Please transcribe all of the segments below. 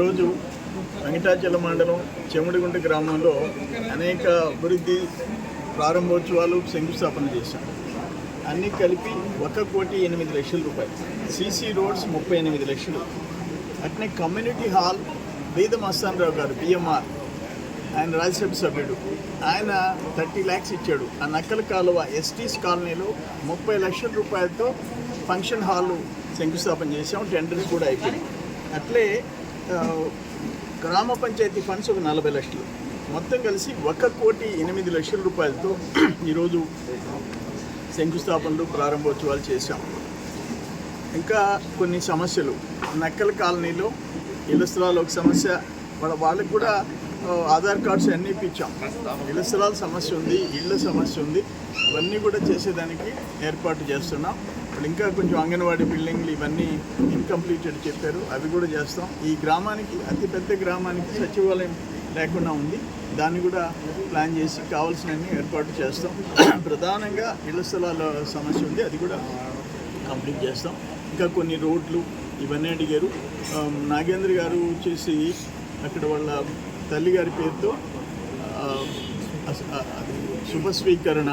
ఈరోజు వెంకటాచల మండలం చెముడిగుంట గ్రామంలో అనేక అభివృద్ధి ప్రారంభోత్సవాలు శంకుస్థాపన చేశాం. అన్నీ కలిపి ఒక కోటి ఎనిమిది లక్షల రూపాయలు. సీసీ రోడ్స్ ముప్పై ఎనిమిది లక్షలు. అట్నే కమ్యూనిటీ హాల్ బీద మస్తాన్ రావు గారు బిఎంఆర్ ఆయన రాజ్యసభ సభ్యుడు. ఆయన థర్టీ ల్యాక్స్ ఇచ్చాడు. ఆ నక్కల కాలువ ఎస్టీస్ కాలనీలో ముప్పై లక్షల రూపాయలతో ఫంక్షన్ హాల్ శంకుస్థాపన చేసాం టెండర్స్ కూడా అయిపోయాయి అట్లే గ్రామ పంచాయతీ ఫండ్స్ ఒక నలభై లక్షలు. మొత్తం కలిసి ఒక కోటి ఎనిమిది లక్షల రూపాయలతో ఈరోజు శంకుస్థాపనలు ప్రారంభోత్సవాలు చేశాం. ఇంకా కొన్ని సమస్యలు. నక్కల కాలనీలో ఇళ్ళ ఒక సమస్య. వాళ్ళ వాళ్ళకి కూడా ఆధార్ కార్డ్స్ అన్నీ ఇప్పించాం. ఇళ్ళ స్థలాల సమస్య ఉంది ఇళ్ళ సమస్య ఉంది. అవన్నీ కూడా చేసేదానికి ఏర్పాటు చేస్తున్నాం. ఇప్పుడు ఇంకా కొంచెం అంగన్వాడీ బిల్డింగ్లు ఇవన్నీ ఇన్కంప్లీటెడ్ చెప్పారు. అవి కూడా చేస్తాం. ఈ గ్రామానికి అతిపెద్ద గ్రామానికి సచివాలయం లేకుండా ఉంది. దాన్ని కూడా ప్లాన్ చేసి కావాల్సినవన్నీ ఏర్పాటు చేస్తాం. ప్రధానంగా ఇళ్ళ స్థలాల సమస్య ఉంది. అది కూడా కంప్లీట్ చేస్తాం. ఇంకా కొన్ని రోడ్లు ఇవన్నీ అడిగారు. నాగేంద్ర గారు వచ్చేసి అక్కడ వాళ్ళ తల్లి గారి పేరుతో ఆ, శుభ స్వీకరణ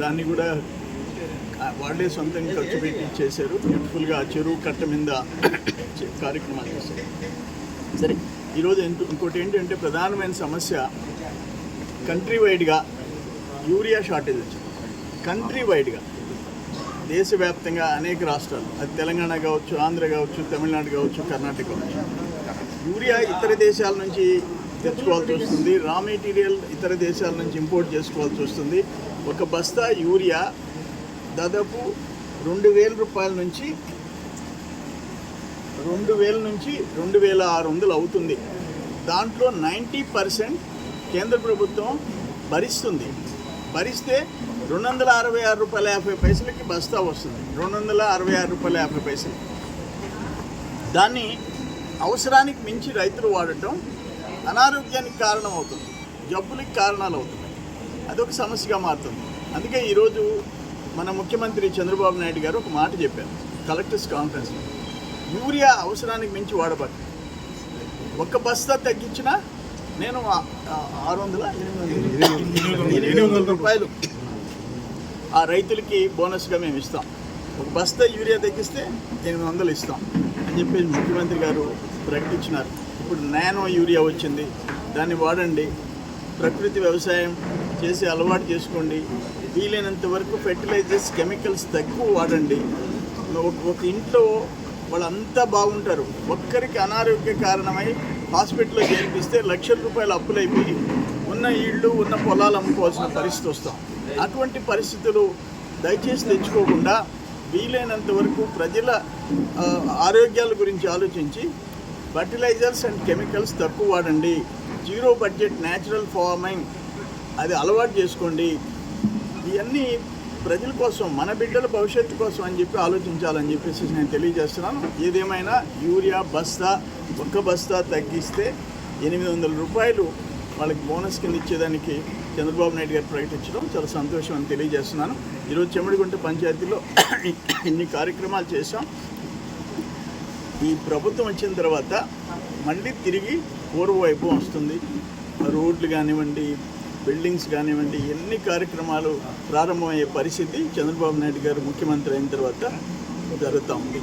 దాన్ని కూడా వాళ్ళే సొంతంగా ఖర్చు పెట్టి చేశారు. బ్యూటిఫుల్గా చెరువు కట్ట మీద కార్యక్రమాలు చేశారు. సరే. ఈరోజు ఇంకో- ఇంకోటి ఏంటంటే ప్రధానమైన సమస్య కంట్రీ వైడ్గా యూరియా షార్టేజ్ వచ్చింది. కంట్రీ వైడ్గా దేశవ్యాప్తంగా అనేక రాష్ట్రాలు అది తెలంగాణ కావచ్చు ఆంధ్ర కావచ్చు తమిళనాడు కావచ్చు కర్ణాటక కావచ్చు. యూరియా ఇతర దేశాల నుంచి తెచ్చుకోవాల్సి వస్తుంది. రా మెటీరియల్ ఇతర దేశాల నుంచి ఇంపోర్ట్ చేసుకోవాల్సి వస్తుంది. ఒక బస్తా యూరియా దాదాపు రెండు వేల రూపాయల నుంచి రెండు వేల నుంచి రెండు వేల ఆరు వందలు అవుతుంది. దాంట్లో నైంటీ పర్సెంట్ కేంద్ర ప్రభుత్వం భరిస్తుంది. భరిస్తే రెండు వందల అరవై ఆరు రూపాయల యాభై పైసలకి బస్తా వస్తుంది. రెండు వందల అరవై ఆరు రూపాయల యాభై పైసలు. దాన్ని అవసరానికి మించి రైతులు వాడటం అనారోగ్యానికి కారణం అవుతుంది. జబ్బులకి కారణాలు అవుతున్నాయి. అదొక సమస్యగా మారుతుంది. అందుకే ఈరోజు మన ముఖ్యమంత్రి చంద్రబాబు నాయుడు గారు ఒక మాట చెప్పారు. కలెక్టర్స్ కాన్ఫరెన్స్లో యూరియా అవసరానికి మించి వాడబట్టు ఒక్క బస్తా తగ్గించినా నేను ఆరు వందల ఎనిమిది వందల ఎనిమిది వందల రూపాయలు. ఆ రైతులకి బోనస్గా మేము ఇస్తాం. ఒక బస్తా యూరియా తగ్గిస్తే ఎనిమిది వందలు ఇస్తాం అని చెప్పి ముఖ్యమంత్రి గారు ప్రకటించినారు. ఇప్పుడు నానో యూరియా వచ్చింది. దాన్ని వాడండి. ప్రకృతి వ్యవసాయం చేసి అలవాటు చేసుకోండి. వీలైనంత వరకు ఫెర్టిలైజర్స్ కెమికల్స్ తక్కువ వాడండి. ఒక- ఇంట్లో వాళ్ళంతా బాగుంటారు. ఒక్కరికి అనారోగ్య కారణమై హాస్పిటల్లో చేర్పిస్తే లక్షల రూపాయలు అప్పులైపోయి ఉన్న ఇళ్ళు ఉన్న పొలాలు అమ్ముకోవాల్సిన పరిస్థితి వస్తాం. అటువంటి పరిస్థితులు దయచేసి తెచ్చుకోకుండా వీలైనంత వరకు ప్రజల ఆరోగ్యాల గురించి ఆలోచించి ఫర్టిలైజర్స్ అండ్ కెమికల్స్ తక్కువ వాడండి. జీరో బడ్జెట్ న్యాచురల్ ఫార్మింగ్ అది అలవాటు చేసుకోండి. ఇవన్నీ ప్రజల కోసం మన బిడ్డల భవిష్యత్తు కోసం అని చెప్పి ఆలోచించాలని చెప్పేసి నేను తెలియజేస్తున్నాను. ఏదేమైనా యూరియా బస్తా ఒక్క బస్తా తగ్గిస్తే ఎనిమిది వందల రూపాయలు వాళ్ళకి బోనస్ కింద ఇచ్చేదానికి చంద్రబాబు నాయుడు గారు ప్రకటించడం చాలా సంతోషం అని తెలియజేస్తున్నాను. ఈరోజు చెమడిగుంట పంచాయతీలో ఇన్ని కార్యక్రమాలు చేశాం. ఈ ప్రభుత్వం వచ్చిన తర్వాత మళ్ళీ తిరిగి పూర్వ వైభవం వస్తుంది. రోడ్లు కానివ్వండి బిల్డింగ్స్ కానివ్వండి ఎన్ని కార్యక్రమాలు ప్రారంభమయ్యే పరిస్థితి చంద్రబాబు నాయుడు గారు ముఖ్యమంత్రి అయిన తర్వాత జరుగుతూ ఉంది.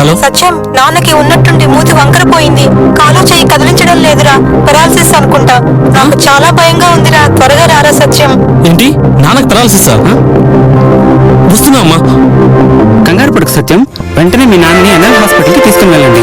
హలో? సత్యం నాన్నకి ఉన్నట్టుండి మూతి వంకరపోయింది. కాలు చేయి కదిలించడం లేదురా పెరాలసిస్ అనుకుంటా. నాకు చాలా భయంగా ఉందిరా త్వరగా రారా సత్యం. ఏంటి? నాన్నకు పెరాలసిస్ వస్తున్నా అమ్మా. కంగారు పడుకు సత్యం. వెంటనే మీ నాన్నని ఎన్ఎల్ హాస్పిటల్కి తీసుకుని వెళ్ళండి.